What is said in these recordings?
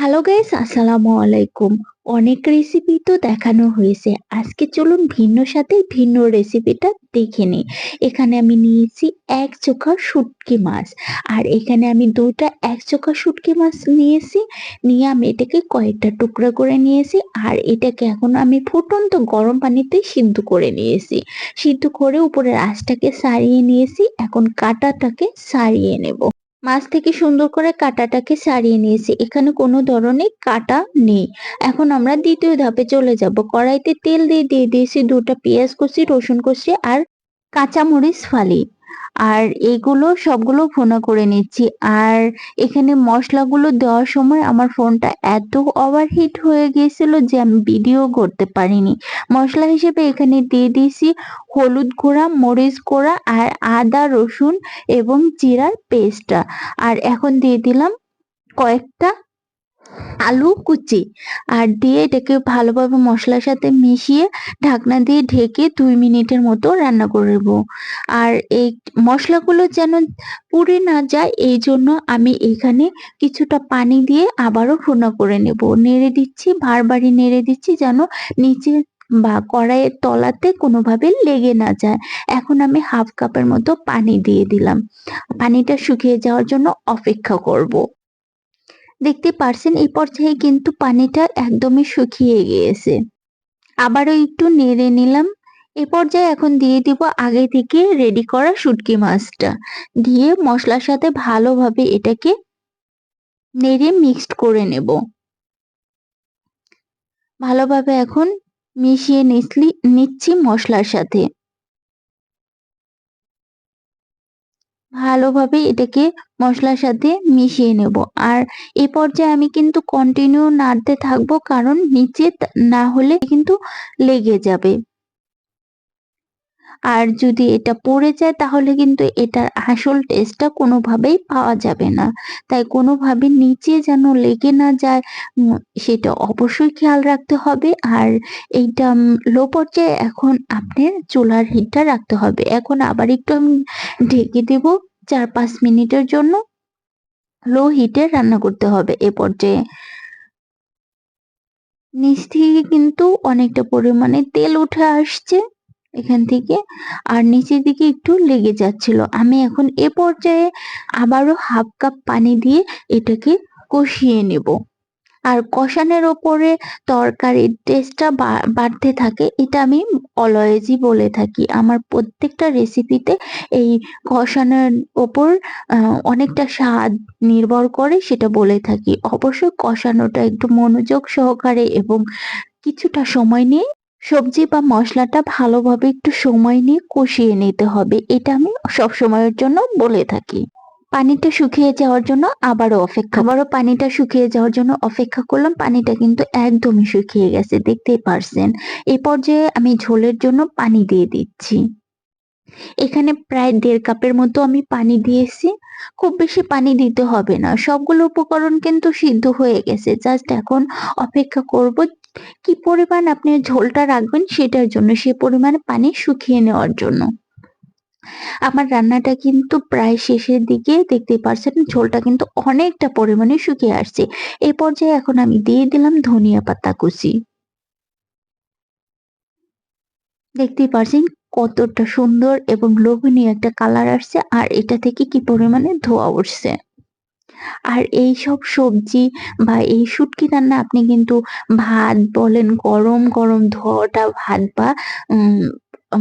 Hello guys আসসালামু আলাইকুম অনেক রেসিপি তো দেখানো হয়েছে। আজকে চলুন ভিন্ন সাথে ভিন্ন রেসিপিটা দেখে নিই। এখানে আমি নিয়েছি এক চোখা শুটকি মাছ। আর এখানে আমি দুটা এক চোখা শুটকি মাছ নিয়েছি। নিয়ে আমি এটাকে কয়েকটা টুকরা করে নিয়েছি। আর এটাকে এখন আমি ফুটন্ত গরম পানিতে সিদ্ধ করে নিয়েছি। সিদ্ধ করে উপরের আঁচটাকে সারিয়ে নিয়েছি। এখন কাঁটাটাকে সারিয়ে নেব। মাছ থেকে সুন্দর করে কাটাটাকে সারিয়ে নিয়েছি। এখানে কোনো ধরনের কাটা নেই। এখন আমরা দ্বিতীয় ধাপে চলে যাব। কড়াইতে তেল দিয়ে দিয়ে দিয়েছি দুটা পেঁয়াজ কুচি, রসুন কুচি আর কাঁচামরিচ ফালি। আর এগুলো সবগুলো ভুনা করে নিচ্ছি। আর এখানে মশলাগুলো দেওয়ার সময় আমার ফোনটা এত ওভারহিট হয়ে গিয়েছিল যে আমি ভিডিও করতে পারিনি। মশলা হিসেবে এখানে দিয়ে দিয়েছি হলুদ গুঁড়া, মরিচ গুঁড়া আর আদা, রসুন এবং জিরার পেস্টটা আর এখন দিয়ে দিলাম কয়েকটা আলু কুচি আর দিয়ে এটাকে ভালোভাবে মশলার সাথে মিশিয়ে ঢাকনা দিয়ে ঢেকে দুই মিনিটের মতো রান্না করব আর এই মশলাগুলো যেন পুড়ে না যায়, এই জন্য আমি এখানে কিছুটা পানি দিয়ে আবারও ভুনা করে নেব। নেড়ে দিচ্ছি, বারবারই নেড়ে দিচ্ছি যেন নিচে বা কড়াইয়ের তলাতে কোনোভাবে লেগে না যায়। এখন আমি হাফ কাপের মতো পানি দিয়ে দিলাম। পানিটা শুকিয়ে যাওয়ার জন্য অপেক্ষা করব। দেখতে পারছেন, এই পর্যায়ে কিন্তু পানিটা একদমই শুকিয়ে গিয়েছে। আবারও একটু নেড়ে নিলাম। এ পর্যায়ে এখন দিয়ে দিব আগে থেকে রেডি করা শুটকি মাছটা। দিয়ে মশলার সাথে ভালোভাবে এটাকে নেড়ে মিক্সড করে নেব। ভালোভাবে এখন মিশিয়ে নিচ্ছি মশলার সাথে। ভালোভাবে এটাকে মশলার সাথে মিশিয়ে নেব। আর এ পর্যায়ে আমি কিন্তু কন্টিনিউ নাড়তে থাকব, কারণ নিচে না হলে কিন্তু লেগে যাবে। আর যদি এটা পড়ে যায়, তাহলে কিন্তু এটার আসল টেস্টটা কোনোভাবেই পাওয়া যাবে না। তাই কোনোভাবে নিচে যেন লেগে না যায় সেটা অবশ্যই খেয়াল রাখতে হবে। আর এইটা লো পর্যায়ে এখন আপনার চুলার হিটটা রাখতে হবে। এখন আবার একটু আমি ঢেকে দেব চার পাঁচ মিনিটের জন্য। লো হিটে রান্না করতে হবে এ পর্যায়ে। নিচ থেকে কিন্তু অনেকটা পরিমাণে তেল উঠে আসছে। এখান থেকে। আর নিচের দিকে একটু লেগে যাচ্ছিল। আমি এখন এ পর্যায়ে আবারও হাফ কাপ পানি দিয়ে এটাকে কষিয়ে নেব। আর কষানোর ওপরে তরকারির টেস্টটা বাড়তে থাকে, এটা আমি অলওয়েজই বলে থাকি। আমার প্রত্যেকটা রেসিপিতে এই কষানোর ওপর অনেকটা স্বাদ নির্ভর করে সেটা বলে থাকি। অবশ্যই কষানোটা একটু মনোযোগ সহকারে এবং কিছুটা সময় নিয়ে সবজি বা মশলাটা ভালোভাবে একটু সময় নিয়ে কষিয়ে নিতে হবে। এটা আমি সব সময়ের জন্য বলে থাকি। পানিটা শুকিয়ে যাওয়ার জন্য আবারও অপেক্ষা আবারও পানিটা শুকিয়ে যাওয়ার জন্য অপেক্ষা করলাম। পানিটা কিন্তু একদমই শুকিয়ে গেছে, দেখতেই পারছেন। এই পর্যায়ে আমি ঝোলের জন্য পানি দিয়ে দিচ্ছি। এখানে প্রায় দেড় কাপের মতো আমি পানি দিয়েছি। খুব বেশি পানি দিতে হবে না। সবগুলো উপকরণ কিন্তু সিদ্ধ হয়ে গেছে। জাস্ট এখন অপেক্ষা করব কি পরিমাণ আপনি ঝোলটা রাখবেন সেটার জন্য? সে পরিমাণে পানি শুকিয়ে নেওয়ার জন্য। আমার রান্নাটা কিন্তু প্রায় শেষের দিকে দেখতে পারছেন, ঝোলটা কিন্তু অনেকটা পরিমাণে শুকিয়ে আসছে। এই পর্যায়ে এখন আমি দিয়ে দিলাম ধনিয়া পাতা কুচি। দেখতেই পারছেন কতটা সুন্দর এবং লোভনীয় একটা কালার আসছে, আর এটা থেকে কি পরিমাণে ধোয়া উঠছে। আর এই সব সবজি বা এই শুটকি রান্না আপনি কিন্তু ভাত বলেন, গরম গরম ধোয়াটা, ভাত বা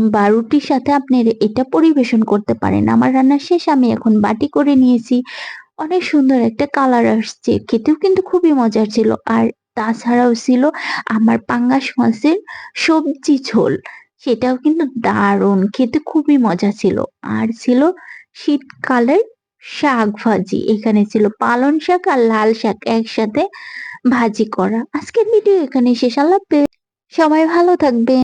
বা রুটির সাথে আপনি এটা পরিবেশন করতে পারেন। আমার রান্না শেষ, আমি এখন বাটি করে নিয়েছি। অনেক সুন্দর একটা কালার আসছে। খেতেও কিন্তু খুবই মজার ছিল। আর তাছাড়াও ছিল আমার পাঙ্গাস মাছের সবজি ঝোল। সেটাও কিন্তু দারুণ। খেতে খুবই মজা ছিল। আর ছিল শীতকালের শাক ভাজি। এখানে ছিল পালন শাক আর লাল শাক একসাথে ভাজি করা। আজকের ভিডিও এখানে শেষ। আল্লাহ সবাই ভালো থাকবে